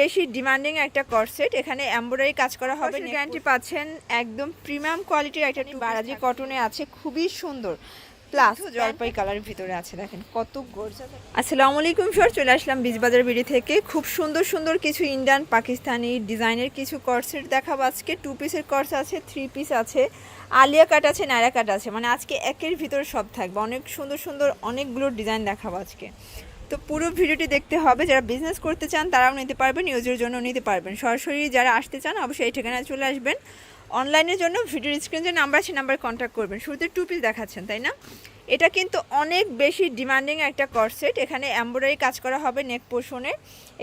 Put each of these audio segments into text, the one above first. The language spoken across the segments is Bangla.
বেশি ডিমান্ডিং একটা করসেট এখানে এমব্রয়ডারি কাজ করা হবে গ্যারান্টি পাচ্ছেন একদম প্রিমিয়াম কোয়ালিটির একটা বারাজি কটনে আছে খুবই সুন্দর। প্লাস জলপাই কালারের ভিতরে আছে দেখেন কত গর্জাস আসসালামু আলাইকুম স্যার চলে আসলাম বীজবাজার বিড়ি থেকে। খুব সুন্দর সুন্দর কিছু ইন্ডিয়ান পাকিস্তানি ডিজাইনের কিছু কর্সেট দেখাবো আজকে। টু পিসের কর্স আছে থ্রি পিস আছে। আলিয়া কাট আছে নায়রা কাট আছে। মানে আজকে একের ভিতরে সব থাকবে। অনেক সুন্দর সুন্দর অনেকগুলো ডিজাইন দেখাবো আজকে। তো পুরো ভিডিওটি দেখতে হবে। যারা বিজনেস করতে চান, তারাও নিতে পারবেন ইউজের জন্য নিতে পারবেন। সরাসরি যারা আসতে চান, অবশ্যই এই ঠিকানায় চলে আসবেন। অনলাইনের জন্য ভিডিওর স্ক্রিন যে নাম্বার আছে নাম্বারে কন্ট্যাক্ট করবেন। শুরুতে টু পিস দেখাচ্ছেন, তাই না? এটা কিন্তু অনেক বেশি ডিমান্ডিং একটা করসেট এখানে এমব্রয়ডারি কাজ করা হবে নেক পোর্শনে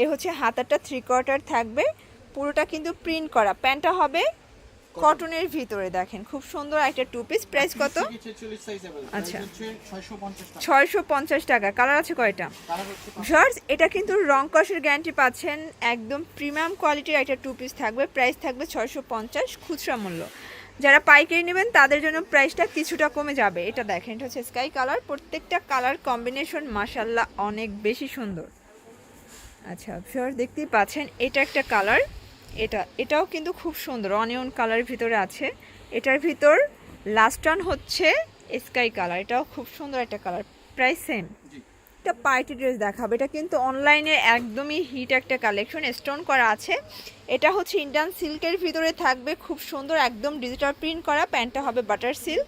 এ। হচ্ছে হাতাটা থ্রি কোয়ার্টার থাকবে। পুরোটা কিন্তু প্রিন্ট করা। প্যান্টটা হবে কটনের ভিতরে দেখেন খুব সুন্দর একটা টু পিস প্রাইস কত? আচ্ছা। ছয়শো পঞ্চাশ টাকা। কালার আছে কয়টা? শর্টস এটা কিন্তু রং কষের গ্যারান্টি পাচ্ছেন একদম প্রিমিয়াম কোয়ালিটির একটা টু পিস থাকবে। প্রাইস থাকবে ছয়শো পঞ্চাশ খুচরা মূল্য। যারা পাইকারি নেবেন তাদের জন্য প্রাইসটা কিছুটা কমে যাবে। এটা দেখেন এটা হচ্ছে স্কাই কালার প্রত্যেকটা কালার কম্বিনেশন মাসাল্লাহ অনেক বেশি সুন্দর। আচ্ছা ফিওর দেখতেই পাচ্ছেন এটা একটা কালার এটা এটাও কিন্তু খুব সুন্দর। অনিয়ন কালারের ভিতরে আছে। এটার ভিতর লাস্ট ওয়ান হচ্ছে স্কাই কালার এটাও খুব সুন্দর একটা কালার প্রাইস সেম একটা পার্টি ড্রেস দেখাবো। এটা কিন্তু অনলাইনে একদমই হিট একটা কালেকশন স্টোন করা আছে। এটা হচ্ছে ইন্ডিয়ান সিল্কের ভিতরে থাকবে। খুব সুন্দর একদম ডিজিটাল প্রিন্ট করা। প্যান্টটা হবে বাটার সিল্ক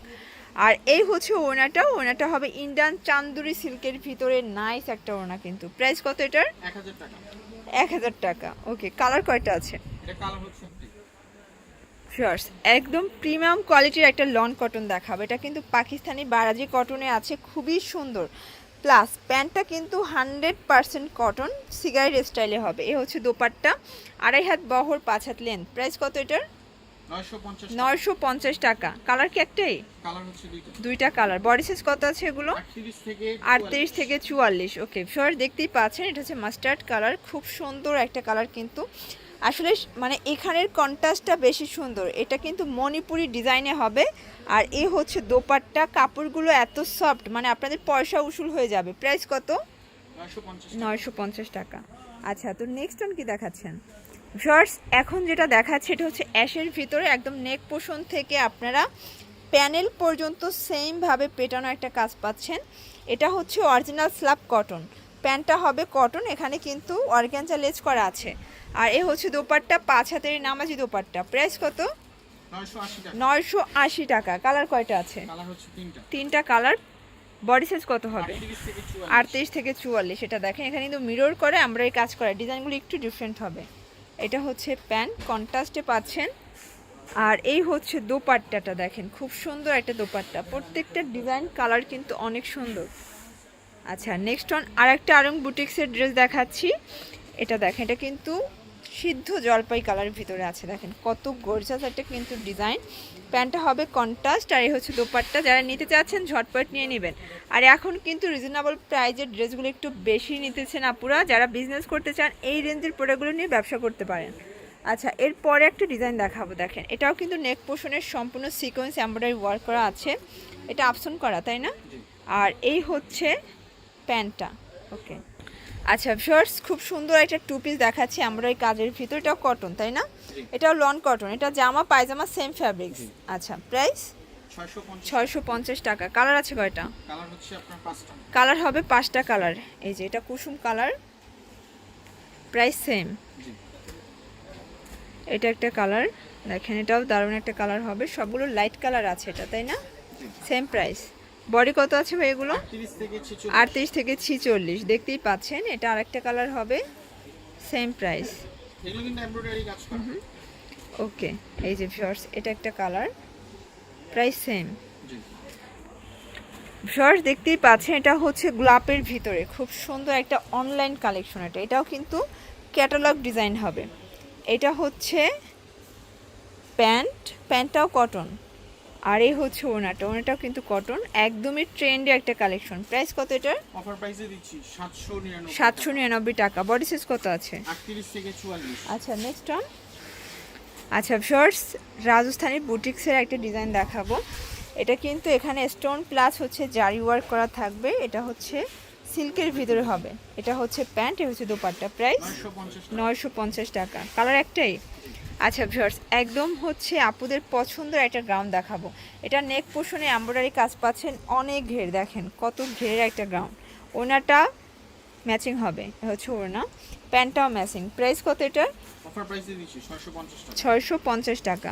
আর এই হচ্ছে ওনাটা ওনাটা হবে ইন্ডিয়ান চান্দুরি সিল্কের ভিতরে নাইস একটা ওনা কিন্তু। প্রাইস কত এটার? এক হাজার টাকা। ওকে কালার কয়টা আছে? এটা কালার হচ্ছে শিওর্স একদম প্রিমিয়াম কোয়ালিটির একটা লন কটন দেখাবো। এটা কিন্তু পাকিস্তানি বারাজি কটনে আছে খুবই সুন্দর। প্লাস প্যান্টটা কিন্তু হান্ড্রেড পারসেন্ট কটন সিগারেট স্টাইলে হবে। এ হচ্ছে দোপাট্টা আড়াই হাত বহর পাঁচ হাত লেন্থ প্রাইস কত এটার? নয়শো পঞ্চাশ টাকা। কালার কি একটাই? দুইটা। কালার বডি সাইজ কত আছে এগুলো? আটত্রিশ থেকে চুয়াল্লিশ। ওকে ফিওর দেখতেই পাচ্ছেন এটা হচ্ছে মাস্টার্ড কালার খুব সুন্দর একটা কালার কিন্তু। আসলে মানে এখানের কন্ট্রাস্টটা বেশি সুন্দর। এটা কিন্তু মণিপুরি ডিজাইনে হবে। আর এ হচ্ছে দোপাট্টা। কাপড়গুলো এত সফট মানে আপনাদের পয়সা উসুল হয়ে যাবে। প্রাইস কত? নয়শো পঞ্চাশ টাকা। আচ্ছা তো নেক্সট অন কি দেখাচ্ছেন? শর্টস এখন যেটা দেখাচ্ছে এটা হচ্ছে অ্যাশের ভিতরে একদম নেক পোষণ থেকে আপনারা প্যানেল পর্যন্ত সেমভাবে পেটানো একটা কাজ পাচ্ছেন। এটা হচ্ছে অরিজিনাল স্ল্যাব কটন। প্যান্টটা হবে কটন এখানে কিন্তু অর্গ্যানজা লেজ করা আছে। আর এ হচ্ছে দোপাট্টা পাঁচ হাতের নামাজি দোপাট্টা। প্রাইস কত? নয়শো আশি টাকা। কালার কয়টা আছে? তিনটা। কালার। বডি সাইজ কত হবে? আটত্রিশ থেকে চুয়াল্লিশ। আটত্রিশ থেকে চুয়াল্লিশ। এটা দেখেন এখানে কিন্তু মিরর করে আমরা এই কাজ করা ডিজাইনগুলো একটু ডিফারেন্ট হবে। এটা হচ্ছে প্যান, কন্ট্রাস্টে পাচ্ছেন। আর এই হচ্ছে দোপাট্টাটা দেখেন, খুব সুন্দর একটা দোপাট্টা। প্রত্যেকটা ডিজাইন, কালার কিন্তু অনেক সুন্দর। আচ্ছা নেক্সট অন আর একটা আরং বুটিক্সের ড্রেস দেখাচ্ছি। এটা দেখেন, এটা কিন্তু সিদ্ধ জলপাই কালারের ভিতরে আছে দেখেন। কত গর্জাস একটা কিন্তু ডিজাইন প্যান্টটা হবে কন্ট্রাস্ট আর এই হচ্ছে দোপাট্টা। যারা নিতে চাচ্ছেন ঝটপট নিয়ে নেবেন। আর এখন কিন্তু রিজনেবল প্রাইজের ড্রেসগুলো একটু বেশি নিতেছেন আপুরা। যারা বিজনেস করতে চান এই রেঞ্জের প্রোডাক্টগুলো নিয়ে ব্যবসা করতে পারেন। আচ্ছা এরপরে একটা ডিজাইন দেখাবো দেখেন। এটাও কিন্তু নেক পোষণের সম্পূর্ণ সিকোয়েন্স এমব্রয়ডারি ওয়ার্ক করা আছে। এটা আপসন করা তাই না? আর এই হচ্ছে প্যান্টটা ওকে আচ্ছা শর্টস খুব সুন্দর একটা টু পিস দেখাচ্ছি আমরা এই কাজের ভিতর। এটাও কটন তাই না। এটাও লন কটন এটা জামা পায়জামা সেম ফ্যাব্রিক্স আচ্ছা প্রাইস ছয়শো পঞ্চাশ। টাকা। কালার আছে কয়টা? কালার হবে পাঁচটা কালার এই যে এটা কুসুম কালার প্রাইস সেম এটা একটা কালার দেখেন এটাও দারুণ একটা কালার হবে। সবগুলো লাইট কালার আছে এটা তাই না? সেম প্রাইস বডি কত আছে ভাই এগুলো? আটত্রিশ থেকে ছেচল্লিশ। দেখতেই পাচ্ছেন এটা আরেকটা কালার হবে সেম প্রাইস ওকে এই যে ভিউয়ার্স এটা একটা কালার প্রাইস সেম জি। ভিউয়ার্স দেখতেই পাচ্ছেন এটা হচ্ছে গোলাপের ভিতরে। খুব সুন্দর একটা অনলাইন কালেকশন এটা। এটাও কিন্তু ক্যাটালগ ডিজাইন হবে। এটা হচ্ছে প্যান্ট প্যান্টটাও কটন আর এই হচ্ছে ওনাটা ওনাটাও কিন্তু কটন একদমই ট্রেন্ডে একটা কালেকশন প্রাইস কত এটার? অফার প্রাইসে দিচ্ছি সাতশো নিরানব্বই সাতশো নিরানব্বই টাকা। বডি সাইজ কত আছে? আটত্রিশ থেকে চুয়াল্লিশ। আচ্ছা নেক্সট অন আচ্ছা শর্টস রাজস্থানী বুটিক্সের একটা ডিজাইন দেখাবো। এটা কিন্তু এখানে স্টোন প্লাস হচ্ছে জারি ওয়ার্ক করা থাকবে। এটা হচ্ছে সিল্কের ভিতরে হবে। এটা হচ্ছে প্যান্ট এটা হচ্ছে দোপাট্টা। প্রাইস নয়শো পঞ্চাশ টাকা। কালার একটাই? আচ্ছা ভিউয়ার্স একদম হচ্ছে আপুদের পছন্দের একটা গ্রাউন্ড দেখাবো। এটা নেক পোষণে এমব্রয়ডারি কাজ পাচ্ছেন অনেক ঘের দেখেন কত ঘেরের একটা গ্রাউন্ড ওনাটা ম্যাচিং হবে হচ্ছে ওনা প্যান্টটাও ম্যাচিং প্রাইস কত এটার ছয়শো পঞ্চাশ টাকা।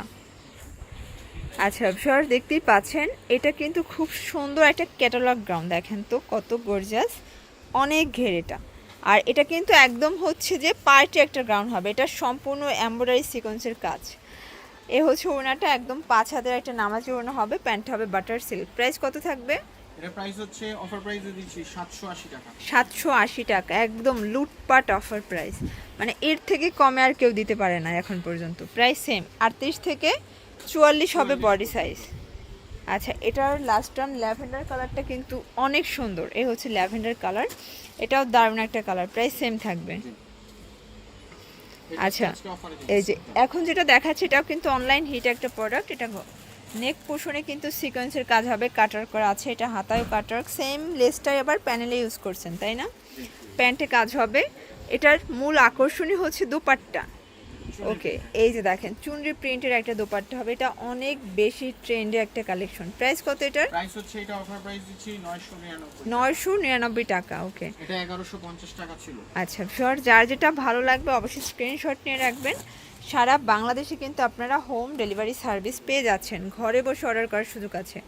আচ্ছা ভিউয়ার্স দেখতেই পাচ্ছেন এটা কিন্তু খুব সুন্দর একটা ক্যাটালগ গ্রাউন্ড দেখেন তো কত গর্জাস অনেক ঘের এটা। আর এটা কিন্তু একদম হচ্ছে যে পার্টি একটা গ্রাউন্ড হবে। এটা সম্পূর্ণ এমব্রয়ডারি সিকোয়েন্সের কাজ। এ হচ্ছে ওনাটা একদম পাঁচ হাতের একটা নামাজি ওনা হবে প্যান্ট হবে বাটার সিল্ক। প্রাইস কত থাকবে? এটা প্রাইস হচ্ছে অফার প্রাইসে দিচ্ছি সাতশো আশি টাকা। সাতশো আশি টাকা একদম লুটপাট অফার প্রাইস। মানে এর থেকে কমে আর কেউ দিতে পারে না এখন পর্যন্ত। প্রাইস সেম আটত্রিশ থেকে চুয়াল্লিশ হবে বডি সাইজ। আচ্ছা এটার লাস্ট টার্ম ল্যাভেন্ডার কালারটা কিন্তু অনেক সুন্দর। এই হচ্ছে ল্যাভেন্ডার কালার এটাও দারুণ একটা কালার প্রাইস সেম থাকবে। আচ্ছা, এই যে এখন যেটা দেখাচ্ছে এটাও কিন্তু অনলাইন হিট একটা প্রোডাক্ট এটা নেক পোষণে কিন্তু সিকোয়েন্সের কাজ হবে কাটার করা আছে এটা হাতায়ও কাটার সেম লেসটাই আবার প্যানেলে ইউজ করছেন তাই না? প্যান্টে কাজ হবে। এটার মূল আকর্ষণই হচ্ছে দোপাট্টা। ওকে এই যে দেখেন চুনরি প্রিন্টের একটা দোপাট্টা হবে। এটা অনেক বেশি ট্রেন্ডে একটা কালেকশন প্রাইস কত এটার? প্রাইস হচ্ছে এটা অফার প্রাইস দিচ্ছি নয়শো নিরানব্বই নয়শো নিরানব্বই টাকা ওকে এটা এগারোশো পঞ্চাশ টাকা ছিল। আচ্ছা শর্ট যার যেটা ভালো লাগবে অবশ্যই স্ক্রিনশট নিয়ে রাখবেন। সারা বাংলাদেশে কিন্তু আপনারা হোম ডেলিভারি সার্ভিস পেয়ে যাচ্ছেন। ঘরে বসে অর্ডার করার সুযোগ আছে।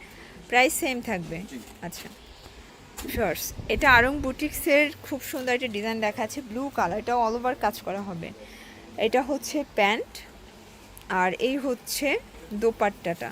প্রাইস সেম থাকবে। আচ্ছা শর্টস এটা আরং বুটিক্সের খুব সুন্দর একটা ডিজাইন দেখাচ্ছে। ব্লু কালার এটা অল ওভার কাজ করা হবে। এটা হচ্ছে প্যান্ট আর এই হচ্ছে দোপাট্টাটা।